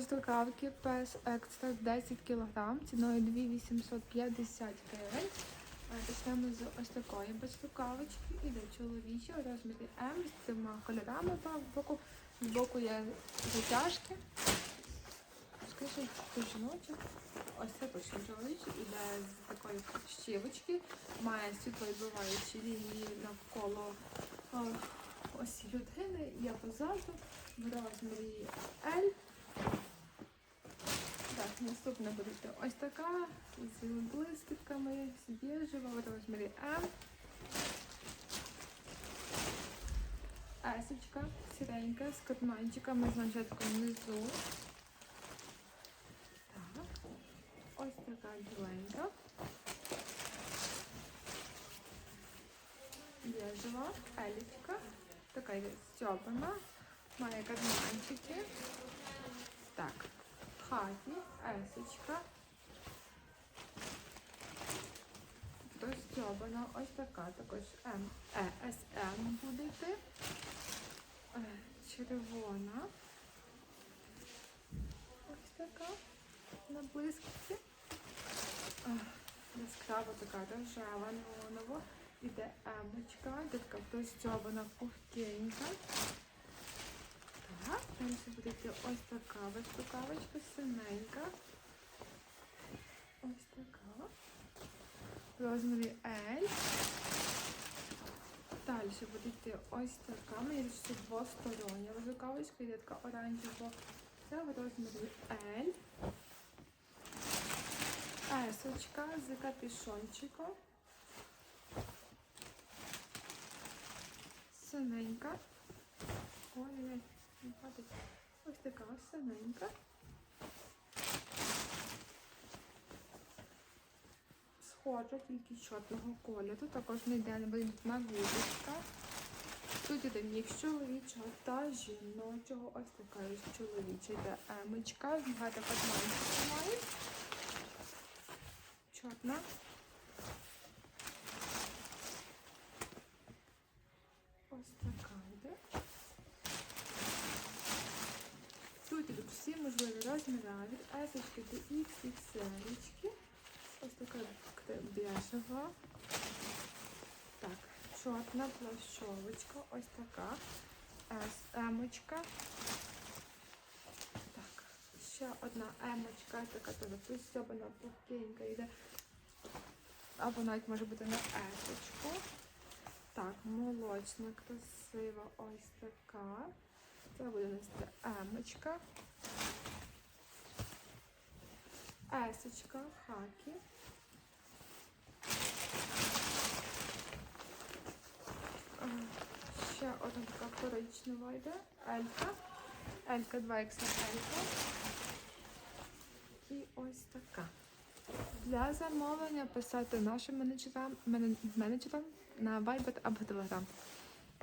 Ось рукавки PS Extra 10 кг, ціною 2850 гривень. Е, Почнемо з ось такої безрукавочки. Іде чоловічі у розмірі М з цими кольорами по боку. З боку є затяжки. Скажи, це жіночок. Ось це точно чоловічий. Іде з такої щівочки. Має світловідбиваючі лінії навколо о, ось людини. Є позаду в розмірі L. Так, наступна буде ось така з блискітками, з біжева в розмірі М. Есочка сіренька з карманчиками з манжеткою внизу. Так. Ось така біленька. Біжева, елічка. Така йде стьобана. Має карманчики. Так. Хаті, есочка. Розтьобана ось така, також М, Е, С, М буде йти. Е, Червона. Ось така. На блискавці. Е, Яскрава така рожева неонова. Іде емочка, така розтьобана пухкенька. Так, далі буде ось така високавочка, синенька. Ось така. В розмірі L. Далі буде йти ось така. Мені ще двостороння високавочка, йде така оранжева. Це в розмірі L. Есочка з капюшончиком. Синенька. Ой, не падає. Ось така ось синенька. Схожа, тільки чорного кольору. Також не йде на гудочка. Тут іде мікс чоловічого та жіночого. Ось така ось чоловіча йде емочка. Багато катманчиків має. Чорна. Ось така йде. Тут ідуть всі можливі розміри від есочки до XXL. Ось така бежева. Так, чорна плащовочка. Ось така. С-емочка. Так, ще одна емочка, така теж пристьобана пухкенька йде. Або навіть може бути на есочку. Так, молочна, красива, ось така. Це буде нести емочка. Есочка, хакі. Ще одна така коричнева йде. Елька. Елька 2 xl І ось така. Для замовлення писати нашим менеджерам, менеджерам на Viber або Telegram.